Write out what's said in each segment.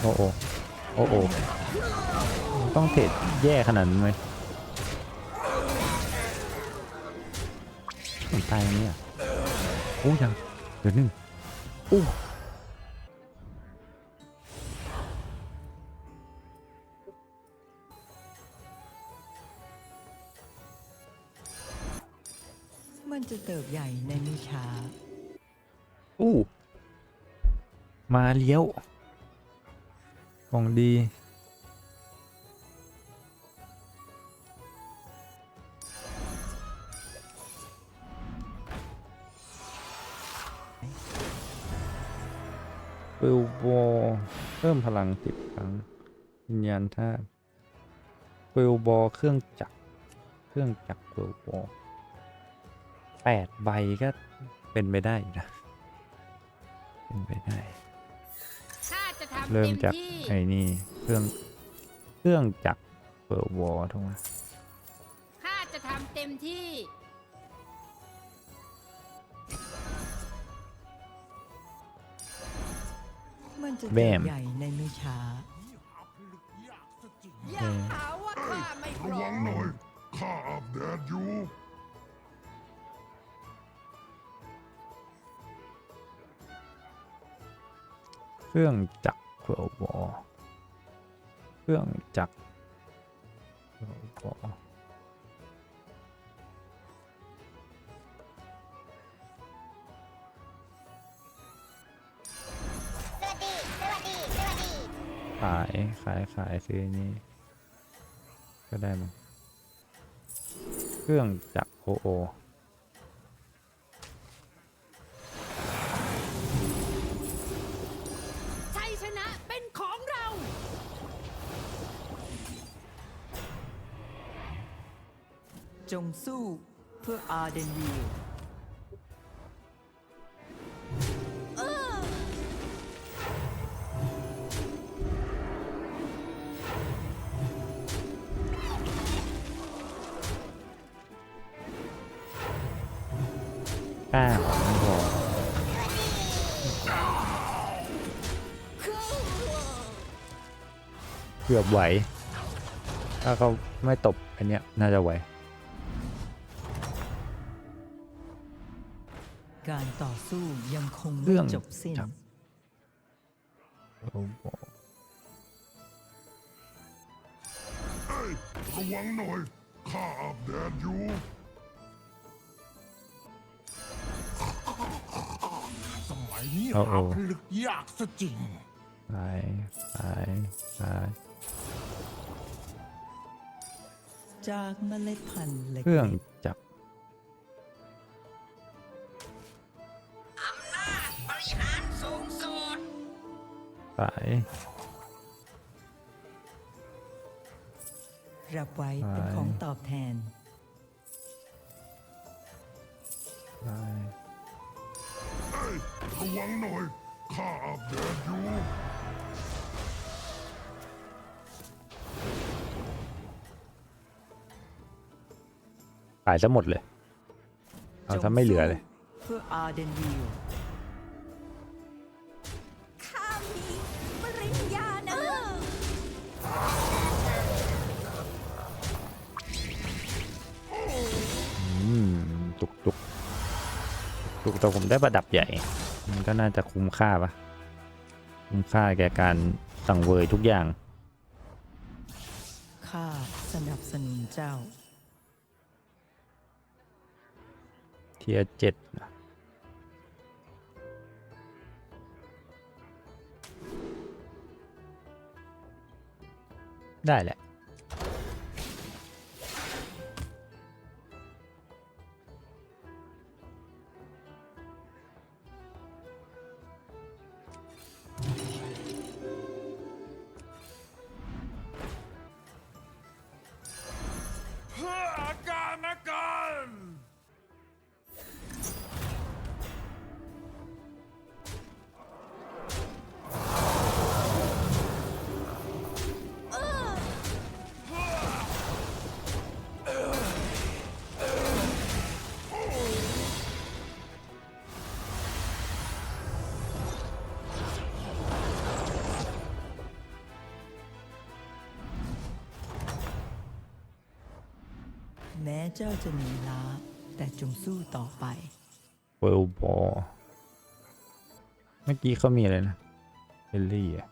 โอ้โอโอ้โอต้องเทรดแย่ขนาดนั้นไหมมันตายอย่างนี้อะโอ้ยังเดี๋ยวนึงอู้มันจะเติบใหญ่ในไม่ช้าอู้มาเลี้ยว ของดีฟิลโบเพิ่มพลังสิบครั้งวิญญาณธาตุฟิลโบเครื่องจักร เครื่องจักรฟิลโบแปดใบก็เป็นไปได้นะ เป็นไปได้ เริ่มเต็มจากที่ไอ้นี่เครื่องเครื่องจักรเฟิลโบถูกไหมข้าจะทำเต็มที่ มันจะเติบใหญ่ในไม่ช้า อย่าหาว่าข้าไม่พระร้อวังมหน่อย ข้าอาบแดดอยู่ เครื่องจักร เฟิลโบเครื่องจักรเฟิลโบสวัสดีสวัสดีสวัสดีขายขายขายซื้อนี่ก็ได้มั้งเครื่องจักรโอโอ สู้เพื่ออาเดนวิลเก้าไม่พอเกือบไหว ถ้าเขาไม่ตบอันเนี้ยน่าจะไหว การต่อสู้ยังคงเรื่ไม่องจบสิ้นจักรโอ้โหเอ้ยระวังหน่อย ข้าอาบแดดอยู่สมัยนี้โอ้หาโหผลึกยากซะจริงขายขายขายจากเมล็ดพันธุ์เล็กเครื่องจักร ขาย รับไว้เป็นไปของตอบแทนขายเอ้ยระวังหน่อย ข้าอาบแดดอยู่ ขายซะหมดเลย เอาซะไม่เหลือเลย เพื่ออาร์เดนวิล ตุกแต่ผมได้ประดับใหญ่ มันก็น่าจะคุ้มค่าปะคุ้มค่าแก่การสั่งเวยทุกอย่าง ข้าสนับสนุนเจ้า เทียเจ็ดได้แหละ แม้เจ้าจะเหนื่อยล้าแต่จงสู้ต่อไปเวลบอลเมื่อกี้เขามีอะไรนะเอลลี่อะ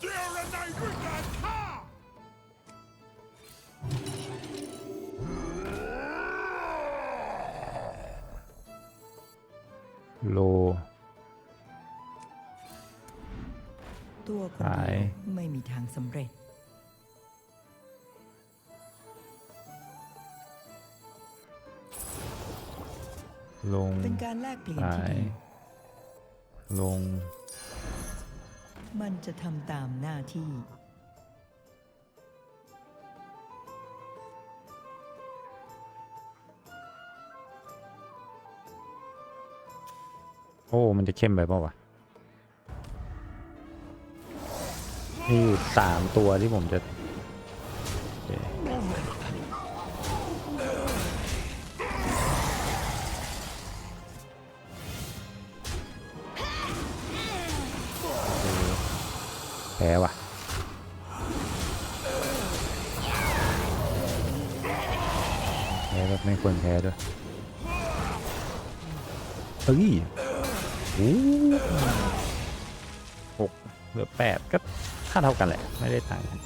เจรนายด้วยการฆ่าโล ตัวคนหายเดียวไม่มีทางสำเร็จ ลงเป็นการแลกเปลี่ยนหาที่ยดีลง มันจะทำตามหน้าที่ โอ้ มันจะเข้มไปเปล่าวะมีอยู่สามตัวที่ผมจะ แพ้แบบไม่ควรแพ้ด้วยเฮ้ยโอ้หกเหลือแปดก็ค่าเท่ากันแหละ ไม่ได้ต่างกัน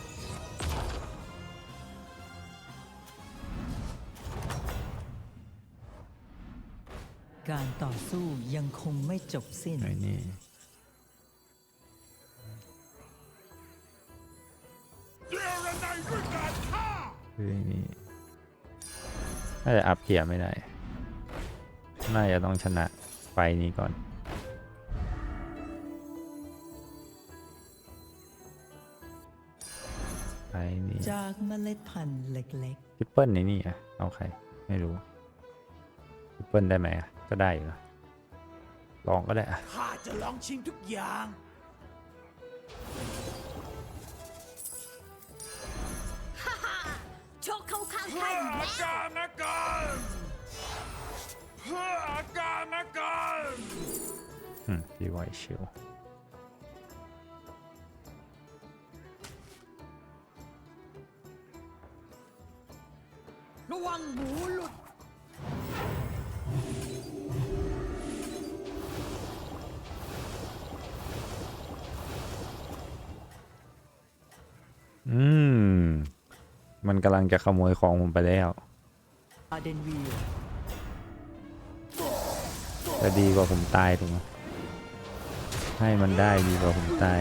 การต่อสู้ยังคงไม่จบสิ้น ไอ้นี่เจรนายด้วยการฆ่าคือไอ้นี่ น่าจะอัพเกียร์ไม่ได้ น่าจะต้องชนะไฟนี้ก่อน ไฟนี้จากเมล็ดพันธุ์เล็กทิปเปิลในนี่อะ เอาใคร ไม่รู้ทิปเปิลได้ไหมอะก็ได้อยู่นะลองก็ได้อะข้าจะลองชิมทุกอย่าง ชคเข้าข้างใคร เพื่อ อีก อา แล้ว การอาการเพื่ออาการอาการ อืมพี่ไวชิว ระวังหมูหลุด มันกำลังจะขโมยของผมไปแล้วอาเดนวีจะดีกว่าผมตายถูกไหมให้มันได้ดีกว่าผมตาย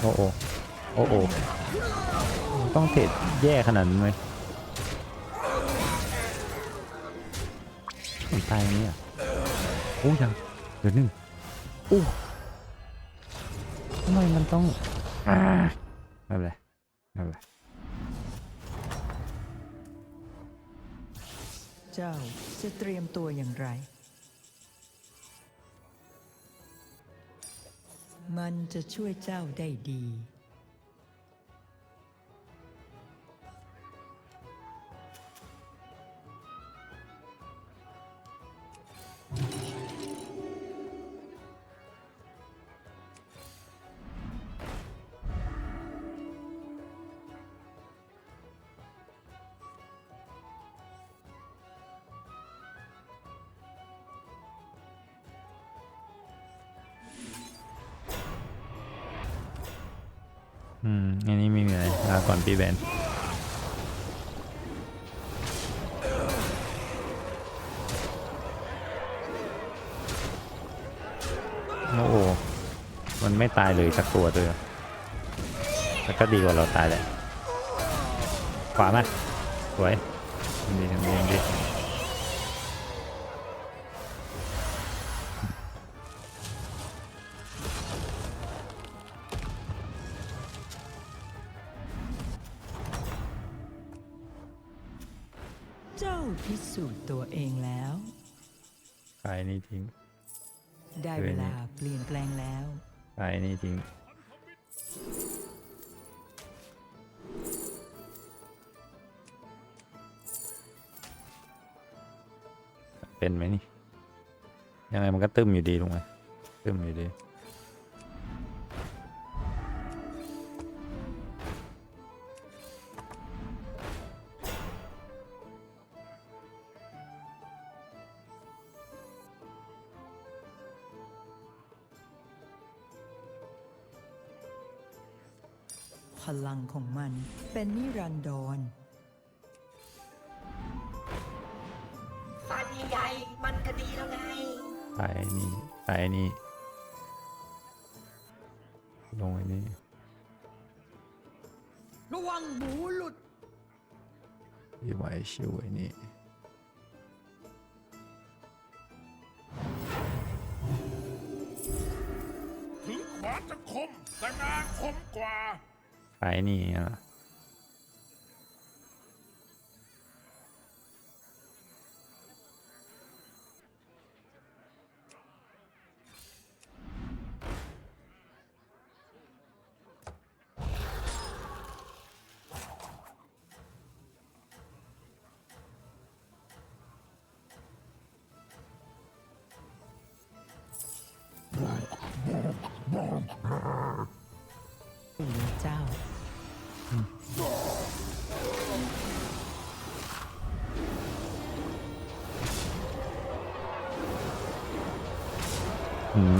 โอ้โอโอ้โอต้องเทรดแย่ขนาดนั้นไหม ผมตายอย่างนี้อะโอ้ยังเดี๋ยวนึงโอ้ทำไมมันต้องอ่าไม่เป็นไรไม่เป็นไรเจ้าจะเตรียมตัวอย่างไร มันจะช่วยเจ้าได้ดี อืมอันนี้ไม่มีอะไรลาก่อนพี่แบนโอ้โหมันไม่ตายเลยสักตัวด้วยแล้วก็ดีกว่าเราตายแหละขวามาสวยดีทำดีทำดี ได้เวลาเปลี่ยนแปลงแล้วขายนี่ทิ้งเป็นไหมนี่ ยังไงมันก็ตึมอยู่ดีถูกไหมตึมอยู่ดี เป็นนิรันดรฟันใหญ่ๆมันก็ดีแล้วไงไปนี่ไปนี่ ลงไอ้นี่ระวังหมูหลุด ที่ไว้ชิวไอ้นี่ถึงขวานจะคมแต่งาคมกว่าไปนี่อะ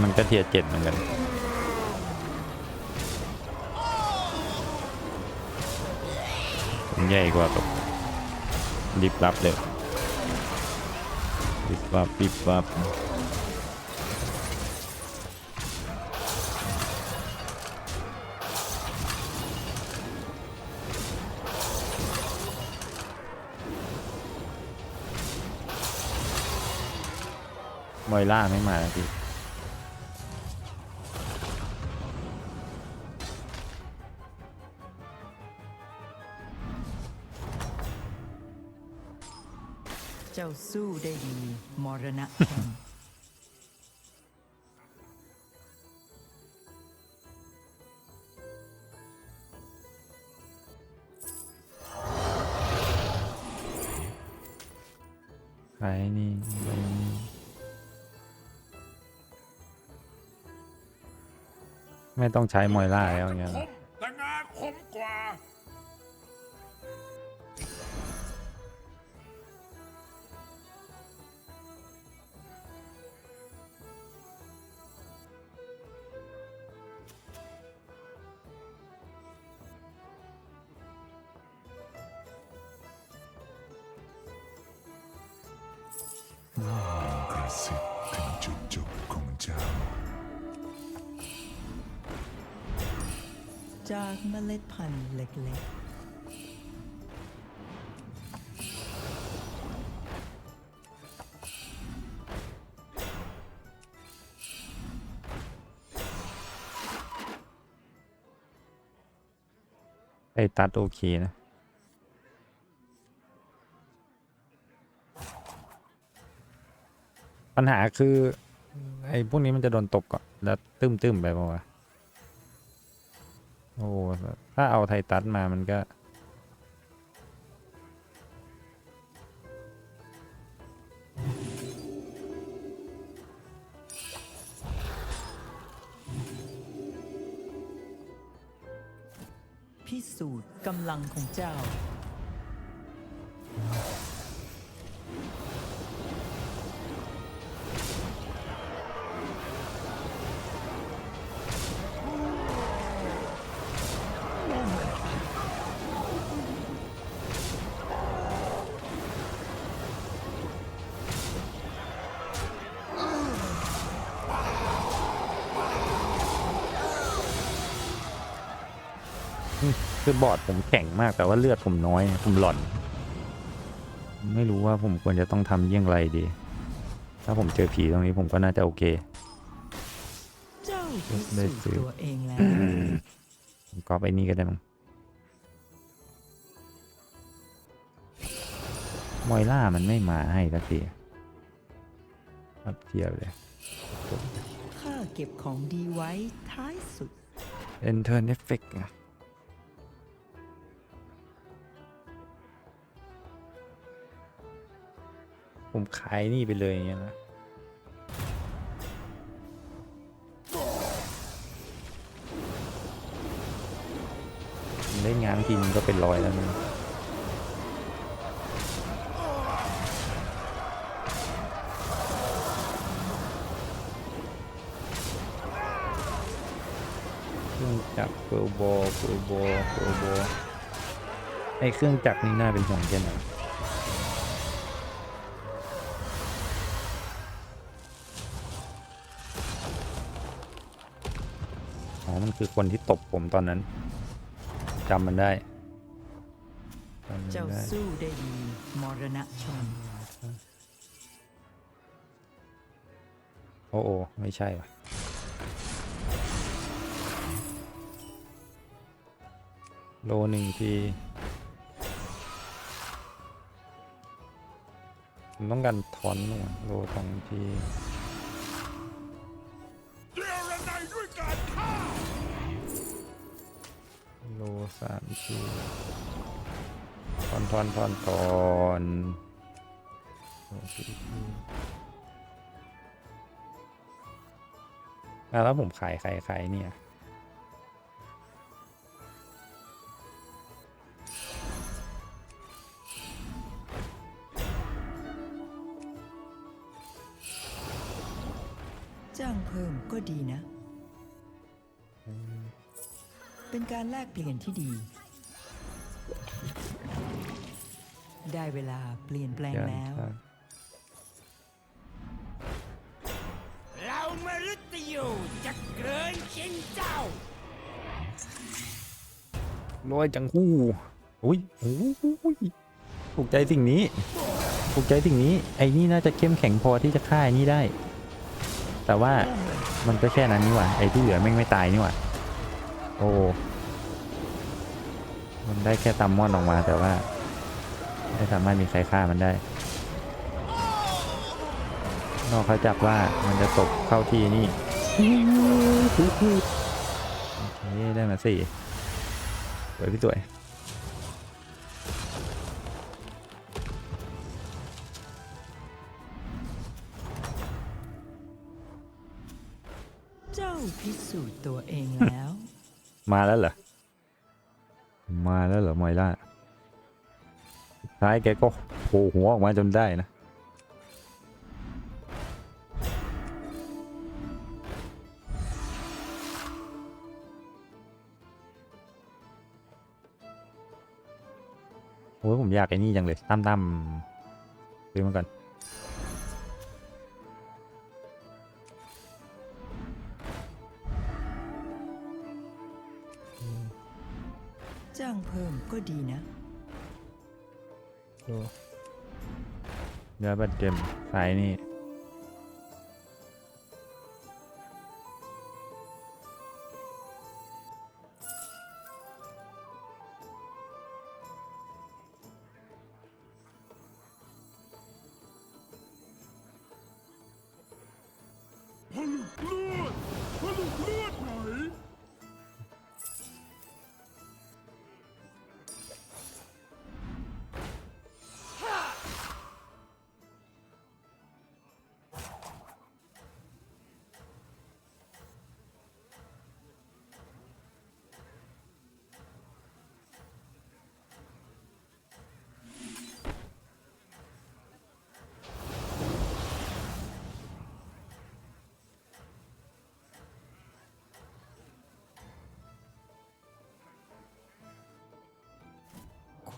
มันก็เทียเจ็ดเหมือนกัน ใหญ่กว่ากับดิบรับเลยดิบวับดิบวับมอยล่าไม่มาแล้วพี่ สู้ได้ดี มรณะแข่งไปนี่ไปนี่ไม่ต้องใช้มอยล่าแล้วอย่างเงี้ยคมแต่งาคมกว่า จากเมล็ดพันธุ์เล็กไอ้ตัดโอเคนะ ปัญหาคือ ไอ้พวกนี้มันจะโดนตบก่อนแล้ว ตึ้มๆไปป่าวะ โอ้ถ้าเอาไทตัสมามันก็ พิสูจน์กำลังของเจ้า คือบอร์ดผมแข็งมากแต่ว่าเลือดผมน้อย ผมหล่อน ไม่รู้ว่าผมควรจะต้องทำเยี่ยงไรดี ถ้าผมเจอผีตรงนี้ผมก็น่าจะโอเคเจ้าพิได้สูจน์ซื้อตัวเองแล้วผมก็ไปนี่ก็ได้มั้งมอยล่ามันไม่มาให้สักทีครับเทียบเลยข้าเก็บของดีไว้ท้ายสุด Enter Effect อะ ผมขายนี่ไปเลยอย่างเงี้ยนะได้งานทีนึงก็เป็นร้อยแล้วนะเครื่องจักรเฟลโบเฟลโบเฟลโบไอเครื่องจักรนี่น่าเป็นห่วงแค่ไหน มันคือคนที่ตบผมตอนนั้นจำมันได้จำมันเจ้าได้สู้ได้ดีมรณะชน โอ้โอไม่ใช่ว่ะโลหนึ่งทีผมต้องการทอนหน่อยโลสองที สามทีทอนทอนทอนทอนอะแล้วผมขายใครใครเนี่ย การแลกเปลี่ยนที่ดี ได้เวลาเปลี่ยนแปลงย่านแล้วท่าเรามารุตยูจะเกินชิงเจ้าร้อยจังหู้อุ้ยโอ้ยถูกใจสิ่งนี้ถูกใจสิ่งนี้ ไอ้นี่น่าจะเข้มแข็งพอที่จะฆ่าไอ้นี่ได้ แต่ว่ามันก็แค่นั้นนี่หว่า ไอ้ที่เหลือแม่งไม่ตายนี่หว่า โอ้ มันได้แค่ตัมมอนออกมาแต่ว่า ไม่สามารถมีใครฆ่ามันได้ นอกเขาจับว่ามันจะตกเข้าที่นี่โอเคได้มาสี่สวยพี่สวยเจ้าพิสูจน์ตัวเองแล้ว มาแล้วเหรอ มาแล้วเหรอไมล่าท้ายแกก็โผล่หัวออกมาจนได้นะ โอ้ยผมอยากไอ้นี่จังเลยตั้มตั้มซื้อมาก่อน ก็ดีนะยาบัดเจ็มสายนี่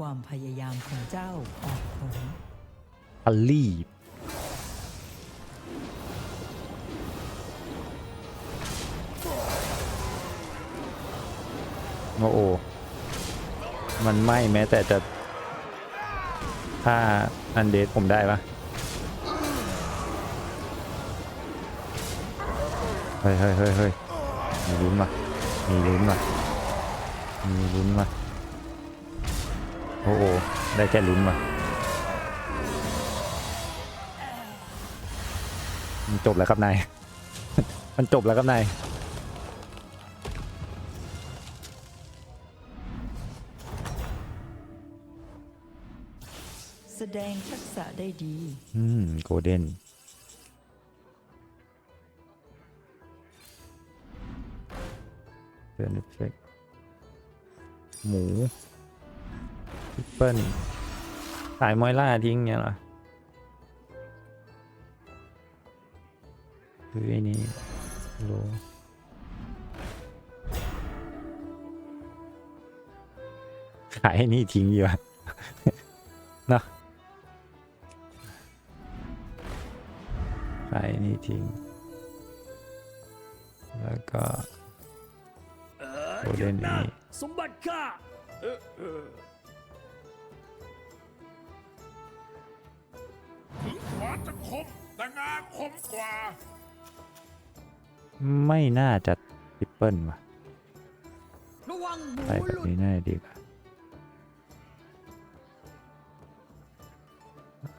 ความพยายามของเจ้าออกผลอัลลี่โอ้โอมันไหม้แม้แต่จะถ้าอันเดทผมได้ปะเฮ้ยเฮ้ยเฮ้ยเฮ้ยมีลุ้นว่ะมีลุ้นว่ะมีลุ้นว่ะ โอ้โอได้แค่ลุ้นว่ะมันจบแล้วครับนาย มันจบแล้วครับนายสแสดงทักษะได้ดี อืม โกลเด้นเตือนเอฟเฟกต์หมู ทิปเปิลสายมอยล่าทิ้งเงี้ยเหรอหรือไอ้นี่โลขายไอ้นี่ทิ้งดีกว่าเนอะขายไอ้นี่ทิ้ง แล้วก็เออโอ้หยุดเล่นนะนี่สมบัติข้า ออเออถึงขวานจะคมแต่งาคมกว่า ไม่น่าจะทริปเปิลว่ะระวังหมูใส่หแบบลุดนี้น่าจะดีกว่า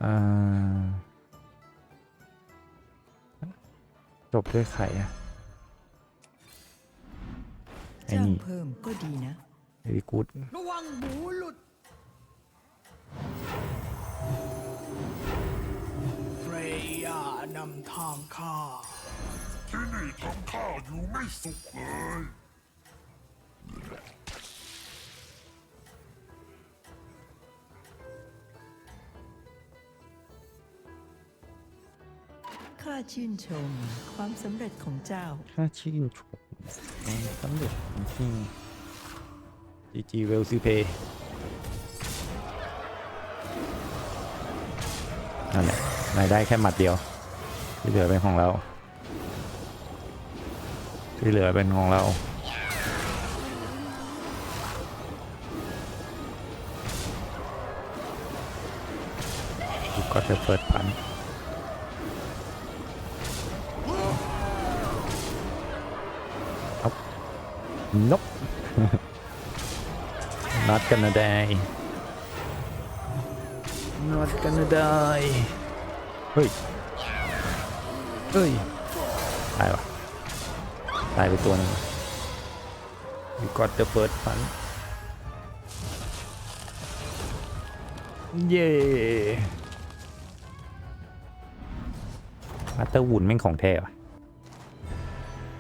อ่าจบด้วยไข่อะไอ้จ้างนี่เพิ่มก็ดีนะเฮ้ยกูดระวังหมูหลุด นำทางข้า ที่นี่ทำข้าวอยู่ไม่สุขเลย ข้าชื่นชมความสำเร็จของเจ้า ค่าชื่นชมความสำเร็จจริงจีจีเวลซีเพย์นั่นแหละรายได้แค่หมัดเดียว ที่เหลือเป็นของเรา ที่เหลือเป็นของเราก็จะเปิดพัน Nope. Not gonna die. Not gonna die. เฮ้ย เฮ้ยตายวะตายไปตัวหนึง You got the first one เย้มาสเตอร์วูดแม่งของแท้ว่ะ